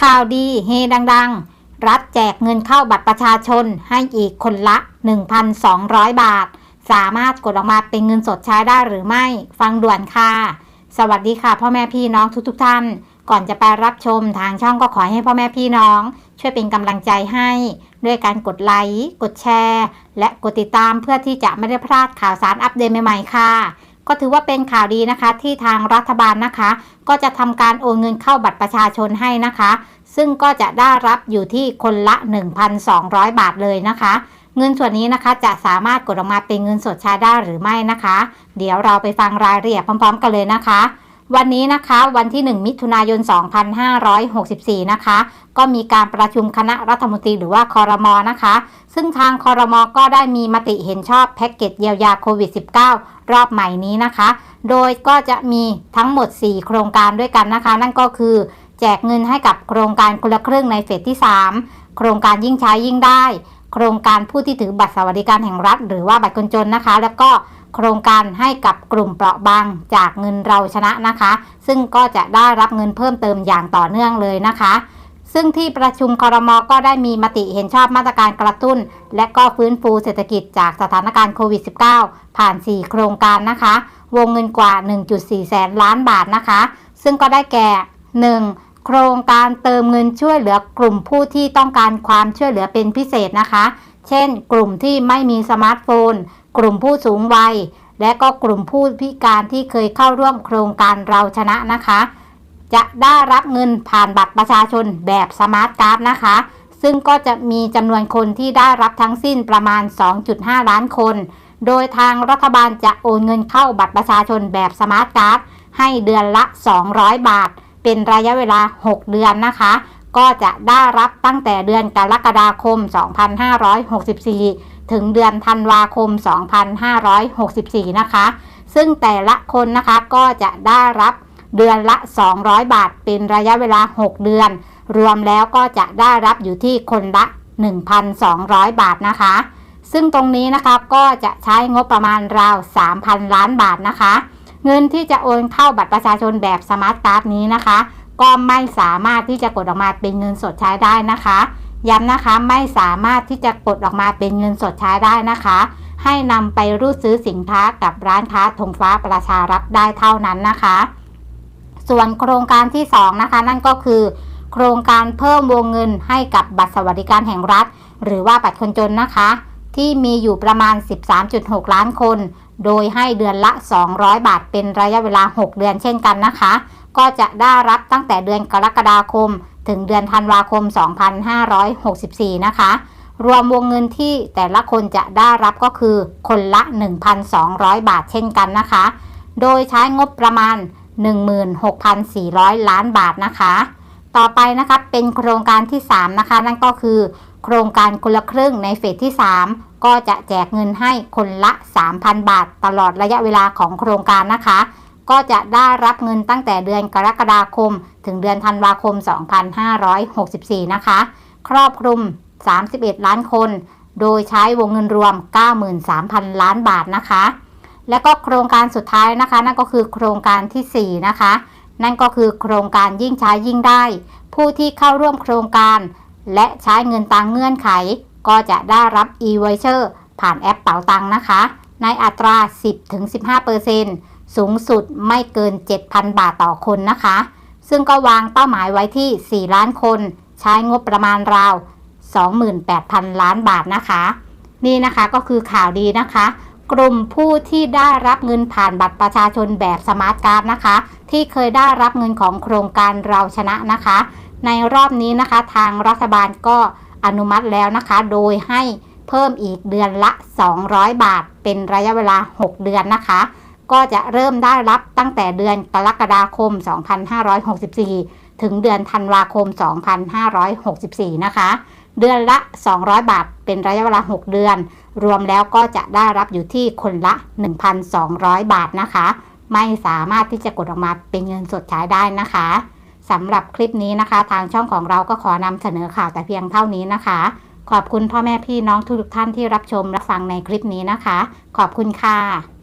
ข่าวดีเฮดังๆ รัฐแจกเงินเข้าบัตรประชาชนให้อีกคนละ 1,200 บาท สามารถกดออกมาเป็นเงินสดใช้ได้หรือไม่ ฟังด่วนค่ะ สวัสดีค่ะ พ่อแม่พี่น้องทุกๆทท่าน ก่อนจะไปรับชมทางช่องก็ขอให้พ่อแม่พี่น้อง ช่วยเป็นกำลังใจให้ ด้วยการกดไลค์ กดแชร์ และกดติดตามเพื่อที่จะไม่ได้พลาดข่าวสารอัปเดตใหม่ๆค่ะ ก็ถือว่าเป็นข่าวดีนะคะ ที่ทางรัฐบาลนะคะ ก็จะทำการโอนเงินเข้าบัตรประชาชนให้นะคะ ซึ่งก็จะได้รับอยู่ที่คนละ 1,200 บาทเลยนะคะ เงินส่วนนี้นะคะจะสามารถกดออกมาเป็นเงินสดใช้ได้หรือไม่นะคะ เดี๋ยวเราไปฟังรายละเอียดพร้อม ๆ กันเลยนะคะ วันนี้นะคะวันที่ 1 มิถุนายน 2564 นะคะ ก็มีการประชุมคณะรัฐมนตรีหรือว่าคอรมอนะคะ ซึ่งทางคอรมอก็ได้มีมติเห็นชอบแพ็กเกจเยียวยาโควิด -19 รอบใหม่นี้นะคะ โดยก็จะมีทั้งหมด 4 โครงการด้วยกันนะคะ นั่นก็คือ แจกเงินให้กับโครงการคนละครึ่งในเฟสที่ 3 โครงการยิ่งใช้ยิ่งได้ โครงการผู้ที่ถือบัตรสวัสดิการแห่งรัฐ หรือว่าบัตรคนจนนะคะ แล้วก็ โครงการให้กับกลุ่มเปราะบางจากเงินเราชนะนะคะ ซึ่งก็จะได้รับเงินเพิ่มเติมอย่างต่อเนื่องเลยนะคะ ซึ่งที่ประชุมคอรมอก็ได้มีมติเห็นชอบมาตรการกระตุ้น และก็ฟื้นฟูเศรษฐกิจจากสถานการณ์โควิด -19 ผ่าน 4 โครงการนะคะ วงเงินกว่า 1.4 แสนล้านบาทนะคะ ซึ่งก็ได้แก่ 1. โครงการเติมเงินช่วยเหลือกลุ่มผู้ที่ต้องการความช่วยเหลือเป็นพิเศษนะคะ เช่น กลุ่มที่ไม่มีสมาร์ทโฟน กลุ่มผู้สูงวัย และก็กลุ่มผู้พิการที่เคยเข้าร่วมโครงการเราชนะนะคะ จะได้รับเงินผ่านบัตรประชาชนแบบสมาร์ทการ์ดนะคะ ซึ่งก็จะมีจำนวนคนที่ได้รับทั้งสิ้นประมาณ 2.5 ล้านคน โดยทางรัฐบาลจะโอนเงินเข้าบัตรประชาชนแบบสมาร์ทการ์ดให้เดือนละ 200 บาท เป็นระยะเวลา 6 เดือนนะคะ ก็จะได้รับตั้งแต่เดือนกรกฎาคม 2564 ถึงเดือนธันวาคม 2564 นะคะ ซึ่งแต่ละคนนะคะก็จะได้รับเดือนละ 200 บาท เป็นระยะเวลา 6 เดือน รวมแล้วก็จะได้รับอยู่ที่คนละ 1,200 บาทนะคะ ซึ่งตรงนี้นะคะก็จะใช้งบประมาณราว 3,000 ล้านบาทนะคะ เงินที่จะโอนเข้าบัตรประชาชนแบบสมาร์ทการ์ดนี้นะคะ ก็ไม่สามารถที่จะกดออกมาเป็นเงินสดใช้ได้นะคะ ย้ำนะคะไม่สามารถที่จะกดออกมาเป็นเงินสดใช้ได้นะคะ ให้นำไปรูดซื้อสินค้ากับร้านค้าธงฟ้าประชารัฐได้เท่านั้นนะคะ ส่วนโครงการที่ 2 นะคะ นั่นก็คือ โครงการเพิ่มวงเงินให้กับบัตรสวัสดิการแห่งรัฐ หรือว่าบัตรคนจนนะคะ ที่มีอยู่ประมาณ 13.6 ล้านคน โดยให้เดือนละ 200 บาทเป็นระยะเวลา 6 เดือนเช่นกันนะคะ ก็จะได้รับตั้งแต่เดือนกรกฎาคม ถึงเดือนธันวาคม 2564 นะคะ รวมวงเงินที่แต่ละคนจะได้รับก็คือคนละ 1,200 บาทเช่นกันนะคะ โดยใช้งบประมาณ 16,400 ล้านบาทนะคะ ต่อไปนะคะเป็นโครงการที่ 3 นะคะ นั่นก็คือ โครงการคนละครึ่งในเฟสที่ 3 ก็จะแจกเงินให้คนละ 3,000 บาท ตลอดระยะเวลาของโครงการนะคะ ก็จะได้รับเงินตั้งแต่เดือนกรกฎาคม ถึงเดือนธันวาคม 2564 นะคะ ครอบคลุม 31 ล้านคน โดยใช้วงเงินรวม 93,000 ล้านบาทนะคะ และก็โครงการสุดท้ายนะคะ นั่นก็คือโครงการที่ 4 นะคะ นั่นก็คือโครงการยิ่งใช้ยิ่งได้ ผู้ที่เข้าร่วมโครงการ และใช้เงินตามเงื่อนไข ก็จะได้รับ e-voucher ผ่านแอปเป๋าตังนะคะ ในอัตรา 10-15%สูงสุดไม่เกิน 7,000 บาทต่อคนนะคะ ซึ่งก็วางเป้าหมายไว้ที่ 4 ล้านคน ใช้งบประมาณราว 28,000 ล้านบาทนะคะ นี่นะคะก็คือข่าวดีนะคะ กลุ่มผู้ที่ได้รับเงินผ่านบัตรประชาชนแบบสมาร์ทการ์ดนะคะ ที่เคยได้รับเงินของโครงการเราชนะนะคะในรอบนี้นะคะ ทางรัฐบาลก็อนุมัติแล้วนะคะ โดยให้เพิ่มอีกเดือนละ 200 บาท เป็นระยะเวลา 6 เดือนนะคะ ก็จะเริ่มได้รับตั้งแต่เดือนกรกฎาคม 2564 ถึงเดือนธันวาคม 2564 นะคะ เดือนละ 200 บาท เป็นระยะเวลา 6 เดือน รวมแล้วก็จะได้รับอยู่ที่คนละ 1,200 บาทนะคะ ไม่สามารถที่จะกดออกมาเป็นเงินสดใช้ได้นะคะ สำหรับคลิปนี้นะคะ ทางช่องของเราก็ขอนำเสนอข่าวแต่เพียงเท่านี้นะคะ ขอบคุณพ่อแม่พี่น้องทุกท่านที่รับชมรับฟังในคลิปนี้นะคะ ขอบคุณค่ะ